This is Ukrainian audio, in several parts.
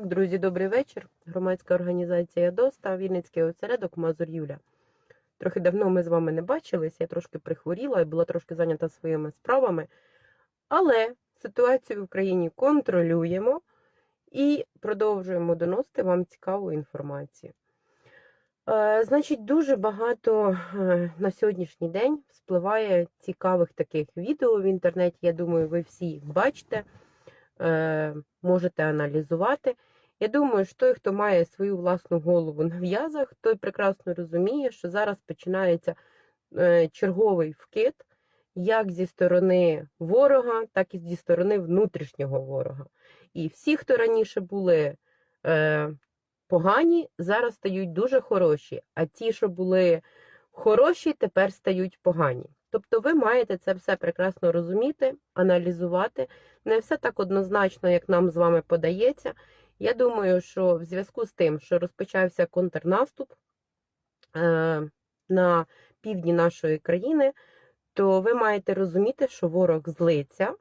Так, друзі, добрий вечір. Громадська організація ДОСТА, Вінницький осередок Мазур Юля. Трохи давно ми з вами не бачились, я трошки прихворіла і була трошки зайнята своїми справами. Але ситуацію в країні контролюємо і продовжуємо доносити вам цікаву інформацію. Е, Значить, дуже багато е, на сьогоднішній день спливає цікавих таких відео в інтернеті. Я думаю, ви всі їх бачите, е, можете аналізувати. Я думаю, що той, хто має свою власну голову на в'язах, той прекрасно розуміє, що зараз починається е, черговий вкид як зі сторони ворога, так і зі сторони внутрішнього ворога. І всі, хто раніше були е, погані, зараз стають дуже хороші, а ті, що були хороші, тепер стають погані. Тобто ви маєте це все прекрасно розуміти, аналізувати. Не все так однозначно, як нам з вами подається. Я думаю, що в зв'язку з тим, що розпочався контрнаступ е, на півдні нашої країни, то ви маєте розуміти, що ворог злиться,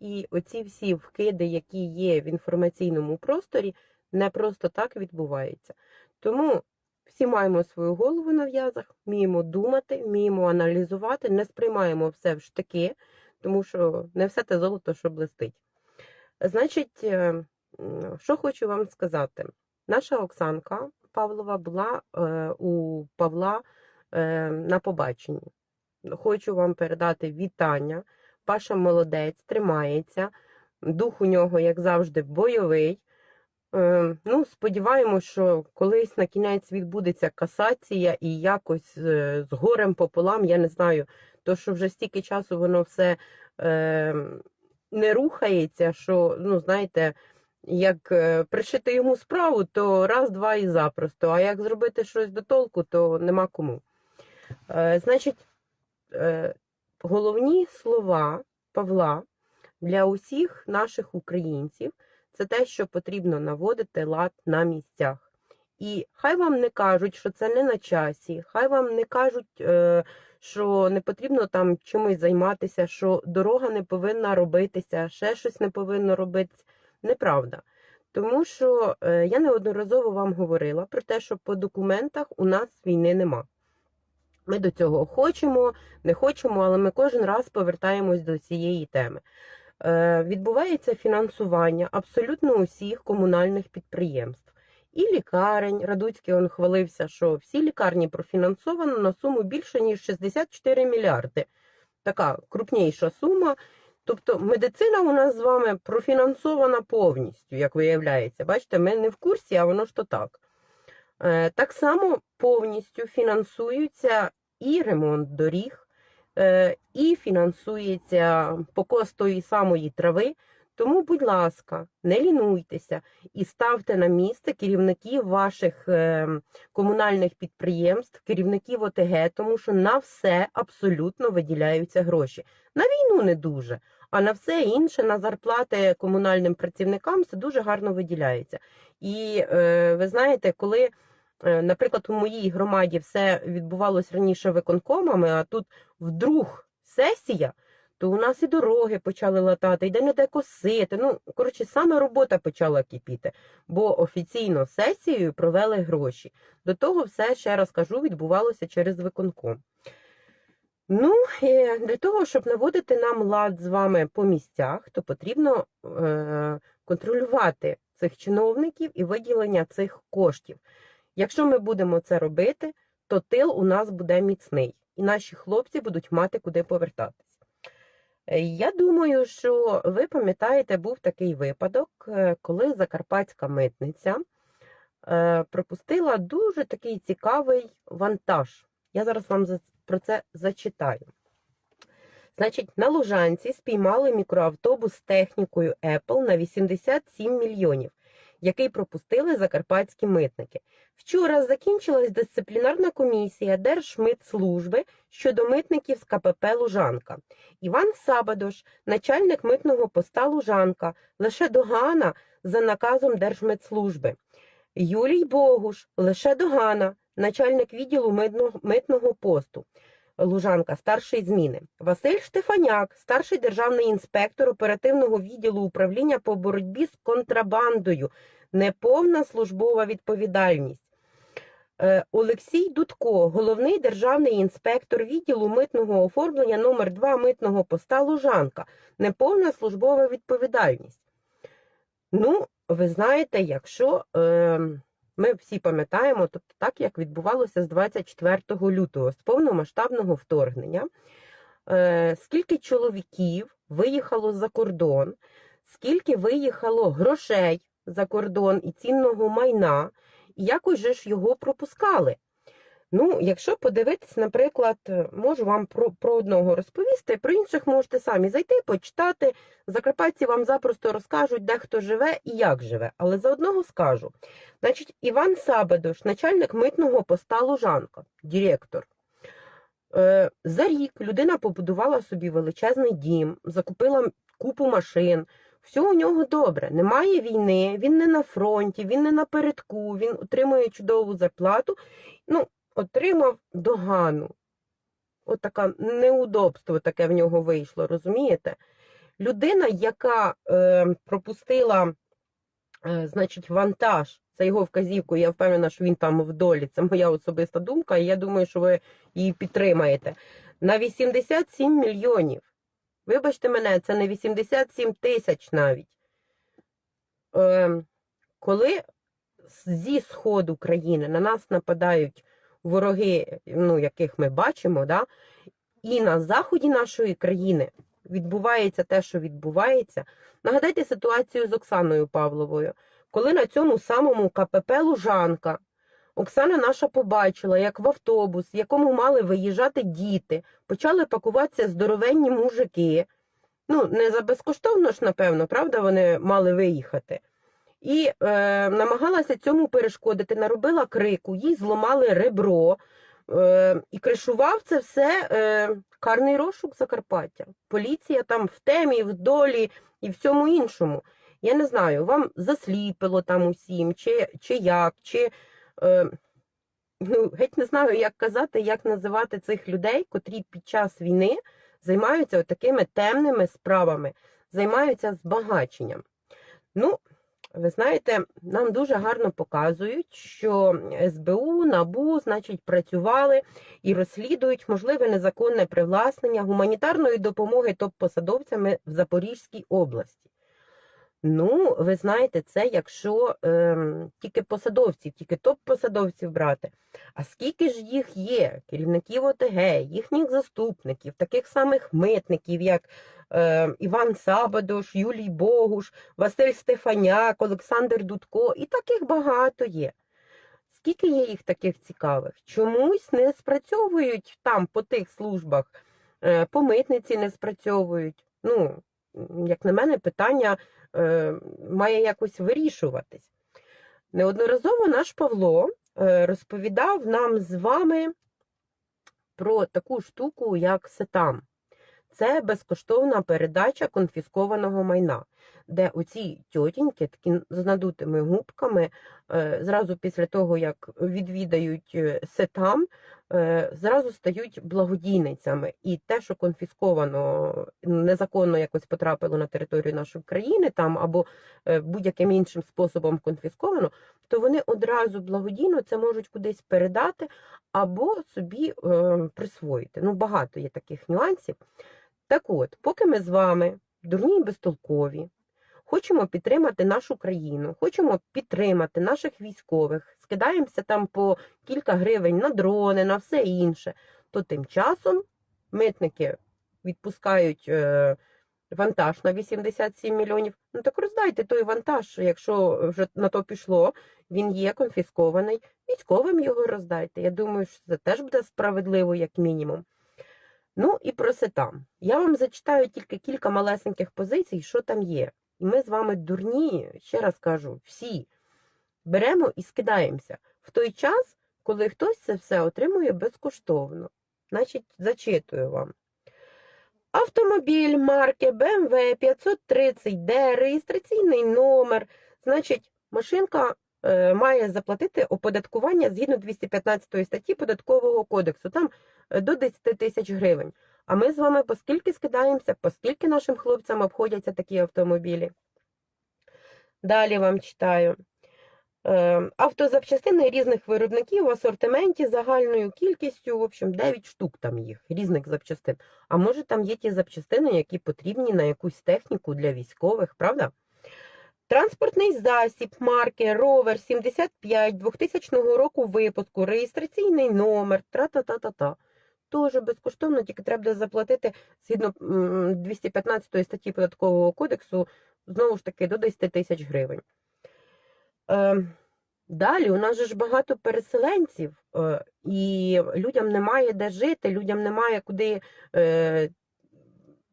і оці всі вкиди, які є в інформаційному просторі, не просто так відбуваються. Тому всі маємо свою голову на в'язах, вміємо думати, вміємо аналізувати, не сприймаємо все в штики, тому що не все те золото, що блистить. Значить, е, що хочу вам сказати. Наша Оксанка Павлова була е, у Павла е, на побаченні. Хочу вам передати вітання. Паша молодець, тримається. Дух у нього, як завжди, бойовий. Е, ну, сподіваємось, що колись на кінець відбудеться касація і якось з горем пополам, я не знаю, то що вже стільки часу воно все не рухається, що, ну, знаєте, як е, пришити йому справу, то раз, два і запросто. А як зробити щось до толку, то нема кому. Е, значить, е, головні слова Павла для усіх наших українців це те, що потрібно наводити лад на місцях. І хай вам не кажуть, що це не на часі, хай вам не кажуть, що не потрібно там чимось займатися, що дорога не повинна робитися, ще щось не повинно робитися. Неправда. Тому що е, я неодноразово вам говорила про те, що по документах у нас війни нема. Ми до цього хочемо, не хочемо, але ми кожен раз повертаємось до цієї теми. Е, Відбувається фінансування абсолютно усіх комунальних підприємств. І лікарень, Радуцький он хвалився, що всі лікарні профінансовано на суму більше, ніж 64 мільярди. Така крупніша сума. Тобто медицина у нас з вами профінансована повністю, як виявляється. Бачите, ми не в курсі, а воно ж то так. Е, Так само повністю фінансуються і ремонт доріг, е, і фінансується покос тої самої трави. Тому, будь ласка, не лінуйтеся і ставте на місце керівників ваших е, комунальних підприємств, керівників ОТГ, тому що на все абсолютно виділяються гроші. На війну не дуже, а на все інше, на зарплати комунальним працівникам, це дуже гарно виділяється. І е, ви знаєте, коли. Е, Наприклад, у моїй громаді все відбувалось раніше виконкомами, а тут вдруг сесія, то у нас і дороги почали латати, і де не де косити. Ну, коротше, саме робота почала кипіти, бо офіційно сесією провели гроші. До того все, ще раз кажу, відбувалося через виконком. Ну, е, для того, щоб наводити нам лад з вами по місцях, то потрібно е, контролювати цих чиновників і виділення цих коштів. Якщо ми будемо це робити, то тил у нас буде міцний, і наші хлопці будуть мати куди повертатись. Е, Я думаю, що ви пам'ятаєте, був такий випадок, е, коли закарпатська митниця е, пропустила дуже такий цікавий вантаж. Я зараз вам про це зачитаю. Значить, на Лужанці спіймали мікроавтобус з технікою Apple на 87 мільйонів, який пропустили закарпатські митники. Вчора закінчилась дисциплінарна комісія Держмитслужби щодо митників з КПП Лужанка. Іван Сабадош, начальник митного поста Лужанка, лише догана за наказом Держмитслужби. Юрій Богуш, лише догана, начальник відділу митного, посту. Лужанка, старший зміни. Василь Штефаняк, старший державний інспектор оперативного відділу управління по боротьбі з контрабандою неповна службова відповідальність. Е, Олексій Дудко, головний державний інспектор відділу митного оформлення номер 2 митного поста Лужанка. Неповна службова відповідальність. Ну, ви знаєте, якщо е, ми всі пам'ятаємо, тобто так, як відбувалося з 24 лютого, з повномасштабного вторгнення, е, скільки чоловіків виїхало за кордон, скільки виїхало грошей за кордон і цінного майна, і якось же ж його пропускали. Ну, якщо подивитись, наприклад, можу вам про, про одного розповісти, про інших можете самі зайти, почитати. Закарпатці вам запросто розкажуть, де хто живе і як живе. Але за одного скажу. Значить, Іван Сабедош, начальник митного поста Лужанка, директор. Е, За рік людина побудувала собі величезний дім, закупила купу машин. Все у нього добре. Немає війни, він не на фронті, він не напередку, він отримує чудову зарплату. Ну, отримав догану. От таке неудобство таке в нього вийшло, розумієте? Людина, яка е, пропустила, е, значить, вантаж за його вказівкою, я впевнена, що він там в долі. Це моя особиста думка, і я думаю, що ви її підтримаєте. На 87 мільйонів. Вибачте мене, це не 87 тисяч навіть. Е, коли зі сходу країни на нас нападають вороги, ну, яких ми бачимо, да, і на заході нашої країни відбувається те, що відбувається. Нагадайте ситуацію з Оксаною Павловою, коли на цьому самому КПП Лужанка Оксана наша побачила, як в автобус, в якому мали виїжджати діти, почали пакуватися здоровенні мужики. Ну, не за безкоштовно ж, напевно, правда, вони мали виїхати. І е, намагалася цьому перешкодити, наробила крику, їй зламали ребро. Е, і кришував це все е, карний розшук Закарпаття. Поліція там в темі, в долі і всьому іншому. Я не знаю, вам засліпило там усім, чи, чи як, чи е, ну, геть не знаю, як казати, як називати цих людей, котрі під час війни займаються такими темними справами, займаються збагаченням. Ну, ви знаєте, нам дуже гарно показують, що СБУ, НАБУ, значить, працювали і розслідують можливе незаконне привласнення гуманітарної допомоги топ-посадовцями в Запорізькій області. Ну, ви знаєте, це якщо ем, тільки посадовців, тільки топ-посадовців брати. А скільки ж їх є? Керівників ОТГ, їхніх заступників, таких самих митників, як е, Іван Сабадош, Юлій Богуш, Василь Стефаняк, Олександр Дудко, і таких багато є. Скільки є їх таких цікавих? Чомусь не спрацьовують там по тих службах, е, по митниці не спрацьовують. Ну, як на мене, питання е, має якось вирішуватись. Неодноразово наш Павло е, розповідав нам з вами про таку штуку, як сетам. Це безкоштовна передача конфіскованого майна, де оці тьотіньки такі з надутими губками, е, зразу після того, як відвідають е, сетам, е, зразу стають благодійницями. І те, що конфісковано незаконно якось потрапило на територію нашої країни, там або будь-яким іншим способом конфісковано, то вони одразу благодійно це можуть кудись передати або собі присвоїти. Ну, багато є таких нюансів. Так от, поки ми з вами, дурні і безтолкові, хочемо підтримати нашу країну, хочемо підтримати наших військових, скидаємося там по кілька гривень на дрони, на все інше, то тим часом митники відпускають е, вантаж на 87 мільйонів. Ну так роздайте той вантаж, якщо вже на то пішло, він є конфіскований, військовим його роздайте. Я думаю, що це теж буде справедливо, як мінімум. Ну і про сетам. Я вам зачитаю тільки кілька малесеньких позицій, що там є. І ми з вами дурні, ще раз кажу, всі беремо і скидаємося в той час, коли хтось це все отримує безкоштовно. Значить, зачитую вам. Автомобіль марки BMW 530D, реєстраційний номер. Значить, машинка має заплатити оподаткування згідно 215 статті Податкового кодексу. Там до 10 тисяч гривень. А ми з вами по скільки скидаємося, по скільки нашим хлопцям обходяться такі автомобілі. Далі вам читаю. Е, Автозапчастини різних виробників в асортименті загальною кількістю, в общем, 9 штук там їх, різних запчастин. А може там є ті запчастини, які потрібні на якусь техніку для військових, правда? Транспортний засіб марки Rover 75 2000 року випуску, реєстраційний номер, тра-та-та-та-та. Теж безкоштовно, тільки треба заплатити згідно 215 статті Податкового кодексу, знову ж таки, до 10 тисяч гривень. Е, Далі у нас же ж багато переселенців, е, і людям немає де жити, людям немає куди е,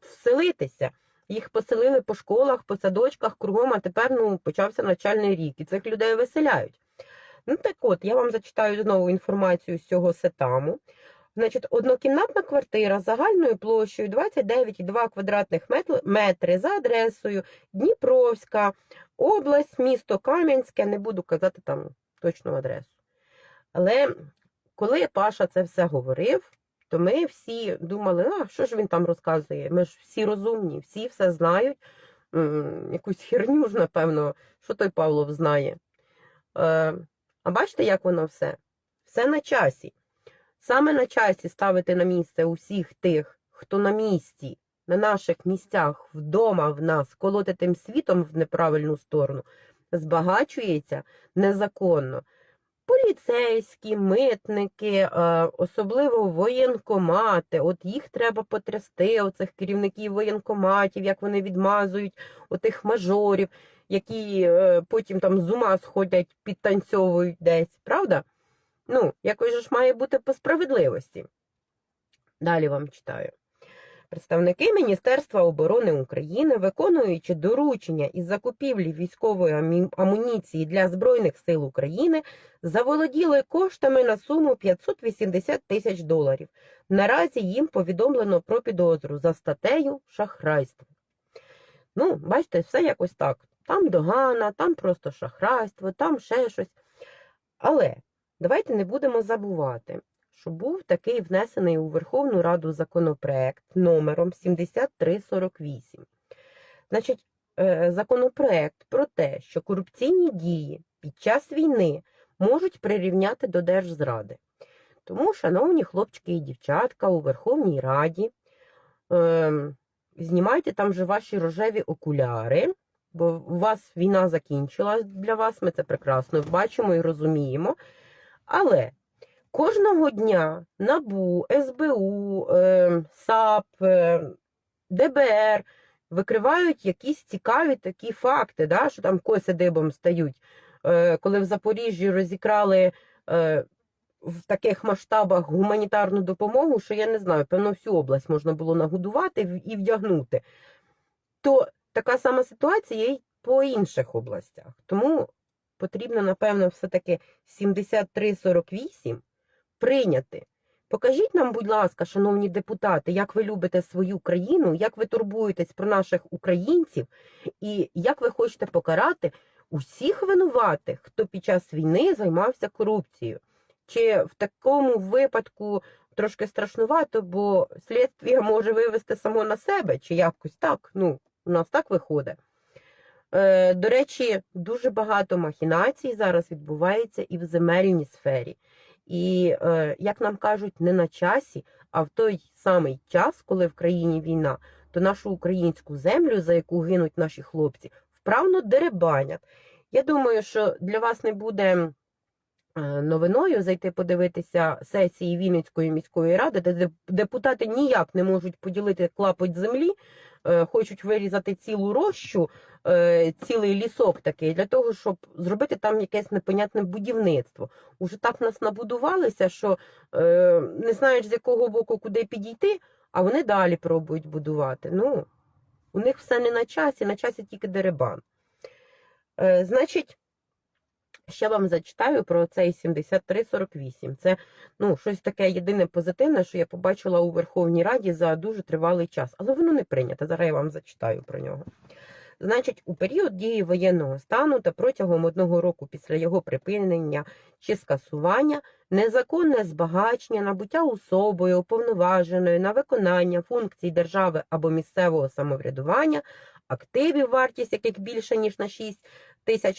вселитися. Їх поселили по школах, по садочках, кругом, а тепер ну, почався навчальний рік, і цих людей виселяють. Ну так от, я вам зачитаю знову інформацію з цього сетаму. Значить, однокімнатна квартира загальною площею 29,2 квадратних метри за адресою Дніпровська, область, місто Кам'янське, не буду казати там точну адресу. Але коли Паша це все говорив, то ми всі думали, а що ж він там розказує? Ми ж всі розумні, всі все знають. Якусь херню ж, напевно, що той Павлов знає. Е, а бачите, як воно все? Все на часі. Саме на часі ставити на місце усіх тих, хто на місці, на наших місцях, вдома в нас, колоти тим світом в неправильну сторону, збагачується незаконно. Поліцейські, митники, е, особливо воєнкомати, от їх треба потрясти, оцих керівників воєнкоматів, як вони відмазують отих мажорів, які е, потім там з ума сходять, підтанцьовують десь, правда? Ну, якось ж має бути по справедливості. Далі вам читаю. Представники Міністерства оборони України, виконуючи доручення із закупівлі військової амуніції для Збройних сил України, заволоділи коштами на суму 580 тисяч доларів. Наразі їм повідомлено про підозру за статтею шахрайство. Ну, бачите, все якось так. Там догана, там просто шахрайство, там ще щось. Але давайте не будемо забувати, що був такий внесений у Верховну Раду законопроект номером 7348. Значить, е, законопроект про те, що корупційні дії під час війни можуть прирівняти до держзради. Тому, шановні хлопчики і дівчатка у Верховній Раді, е, знімайте там же ваші рожеві окуляри, бо у вас війна закінчилась для вас, ми це прекрасно бачимо і розуміємо. Але кожного дня НАБУ, СБУ, е, САП, е, ДБР викривають якісь цікаві такі факти, да, що там коси дибом стають. Е, коли в Запоріжжі розікрали е, в таких масштабах гуманітарну допомогу, що я не знаю, певно, всю область можна було нагодувати і вдягнути. То така сама ситуація й по інших областях. Тому потрібно, напевно, все-таки 7348 прийняти. Покажіть нам, будь ласка, шановні депутати, як ви любите свою країну, як ви турбуєтесь про наших українців, і як ви хочете покарати усіх винуватих, хто під час війни займався корупцією. Чи в такому випадку трошки страшнувато, бо слідство може вивести само на себе, чи якось так. Ну, у нас так виходить. Е, До речі, дуже багато махінацій зараз відбувається і в земельній сфері. І, е, як нам кажуть, не на часі, а в той самий час, коли в країні війна, то нашу українську землю, за яку гинуть наші хлопці, вправно деребанять. Я думаю, що для вас не буде е, новиною зайти подивитися сесії Вінницької міської ради, де деп- депутати ніяк не можуть поділити клапоть землі, е, хочуть вирізати цілу рощу, е, цілий лісок такий, для того, щоб зробити там якесь непонятне будівництво. Уже так нас набудувалися, що е, не знаєш, з якого боку куди підійти, а вони далі пробують будувати. Ну, у них все не на часі, на часі тільки деребан. Е, значить, ще вам зачитаю про цей 7348. Це ну, щось таке єдине позитивне, що я побачила у Верховній Раді за дуже тривалий час, але воно не прийнято. Зараз я вам зачитаю про нього. Значить, у період дії воєнного стану та протягом одного року після його припинення чи скасування незаконне збагачення, набуття особою уповноваженою на виконання функцій держави або місцевого самоврядування, активів, вартість яких більше ніж на 6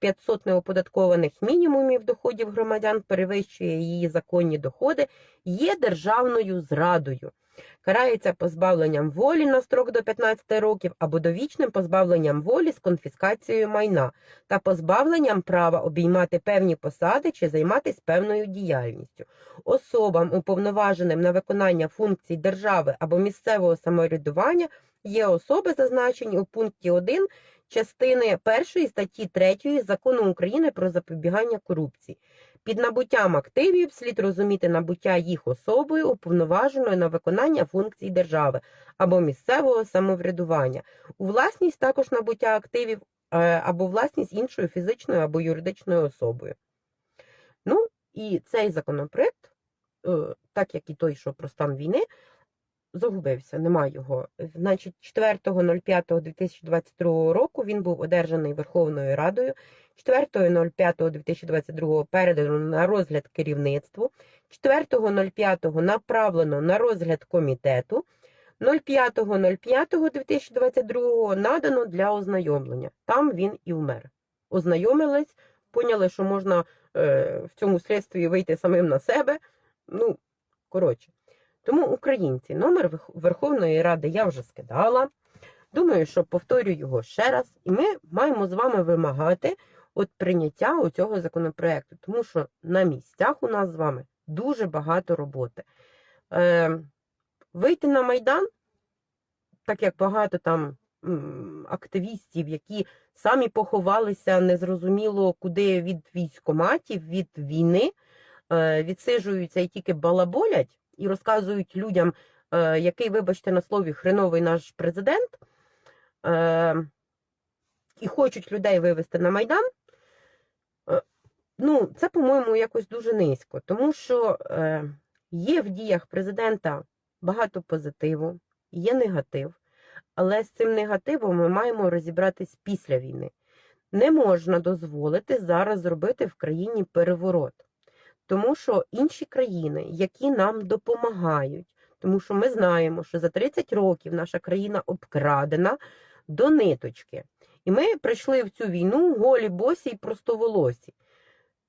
500 неоподаткованих мінімумів доходів громадян перевищує її законні доходи, є державною зрадою. Карається позбавленням волі на строк до 15 років або довічним позбавленням волі з конфіскацією майна та позбавленням права обіймати певні посади чи займатися певною діяльністю. Особам, уповноваженим на виконання функцій держави або місцевого самоврядування, є особи, зазначені у пункті 1 частини 1 статті 3 Закону України про запобігання корупції. Під набуттям активів слід розуміти набуття їх особою, уповноваженою на виконання функцій держави або місцевого самоврядування. У власність також набуття активів е, або власність іншою фізичною або юридичною особою. Ну, і цей законопроект, е, так як і той, що про стан війни, загубився, нема його. Значить, 4.05.2022 року він був одержаний Верховною Радою. 4.05.2022 передано на розгляд керівництву. 4.05 направлено на розгляд комітету. 05.05.2022 надано для ознайомлення. Там він і вмер. Ознайомились, поняли, що можна е, в цьому слідстві вийти самим на себе. Ну, коротше. Тому українці, номер Верховної Ради я вже скидала. Думаю, що повторю його ще раз, і ми маємо з вами вимагати от прийняття цього законопроекту, тому що на місцях у нас з вами дуже багато роботи. Е, вийти на Майдан, так як багато там активістів, які самі поховалися незрозуміло куди від військоматів, від війни, е, відсиджуються і тільки балаболять і розказують людям, е, який, вибачте, на слові хреновий наш президент, е, і хочуть людей вивести на Майдан. Е, Ну, це, по-моєму, якось дуже низько, тому що є в діях президента багато позитиву, є негатив, але з цим негативом ми маємо розібратись після війни. Не можна дозволити зараз зробити в країні переворот, тому що інші країни, які нам допомагають, тому що ми знаємо, що за 30 років наша країна обкрадена до ниточки. І ми прийшли в цю війну голі, босі і простоволосі.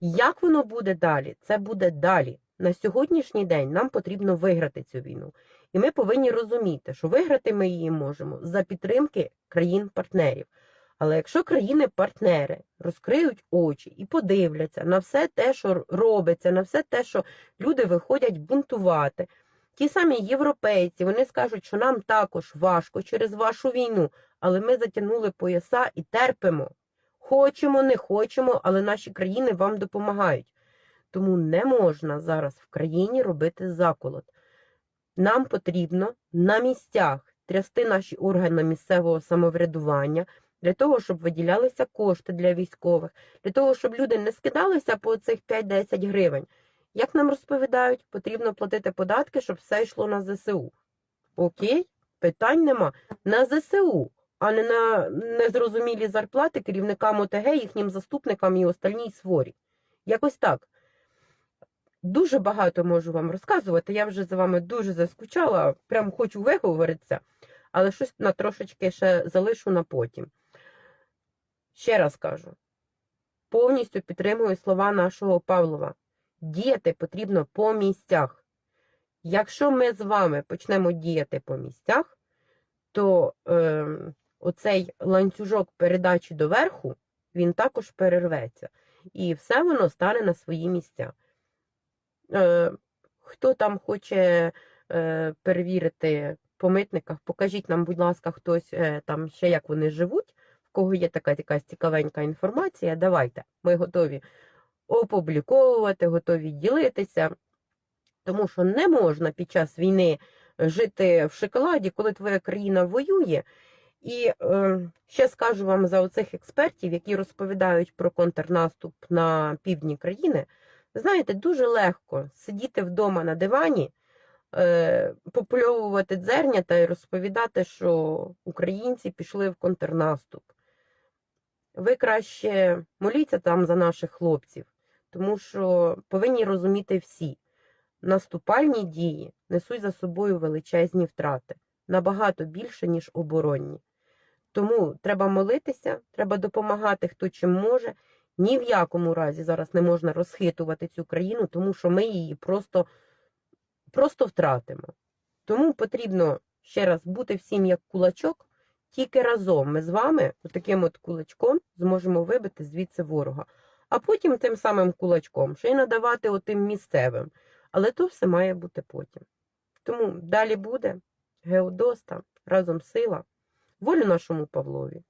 Як воно буде далі? Це буде далі. На сьогоднішній день нам потрібно виграти цю війну. І ми повинні розуміти, що виграти ми її можемо за підтримки країн-партнерів. Але якщо країни-партнери розкриють очі і подивляться на все те, що робиться, на все те, що люди виходять бунтувати, ті самі європейці, вони скажуть, що нам також важко через вашу війну, але ми затягнули пояса і терпимо. Хочемо, не хочемо, але наші країни вам допомагають. Тому не можна зараз в країні робити заколот. Нам потрібно на місцях трясти наші органи місцевого самоврядування для того, щоб виділялися кошти для військових, для того, щоб люди не скидалися по цих 5-10 гривень. Як нам розповідають, потрібно платити податки, щоб все йшло на ЗСУ. Окей, питань нема. На ЗСУ, а не на незрозумілі зарплати керівникам ОТГ, їхнім заступникам і остальній сворі. Якось так. Дуже багато можу вам розказувати. Я вже за вами дуже заскучала, прям хочу виговоритися, але щось на трошечки ще залишу на потім. Ще раз кажу: повністю підтримую слова нашого Павлова. Діяти потрібно по місцях. Якщо ми з вами почнемо діяти по місцях, то е, оцей ланцюжок передачі доверху, він також перерветься. І все воно стане на свої місця. Е, хто там хоче е, перевірити по митниках, покажіть нам, будь ласка, хтось е, там ще як вони живуть, кого є така якась цікавенька інформація, давайте. Ми готові опубліковувати, готові ділитися. Тому що не можна під час війни жити в шоколаді, коли твоя країна воює. І е, ще скажу вам за оцих експертів, які розповідають про контрнаступ на півдні країни. Знаєте, дуже легко сидіти вдома на дивані, е, попульовувати дзернята і розповідати, що українці пішли в контрнаступ. Ви краще моліться там за наших хлопців, тому що повинні розуміти всі, наступальні дії несуть за собою величезні втрати, набагато більше, ніж оборонні. Тому треба молитися, треба допомагати, хто чим може. Ні в якому разі зараз не можна розхитувати цю країну, тому що ми її просто, просто втратимо. Тому потрібно ще раз бути всім як кулачок, тільки разом ми з вами, таким от кулачком, зможемо вибити звідси ворога. А потім тим самим кулачком, ще й надавати отим місцевим. Але то все має бути потім. Тому далі буде Геодоста, разом сила, волю нашому Павлові.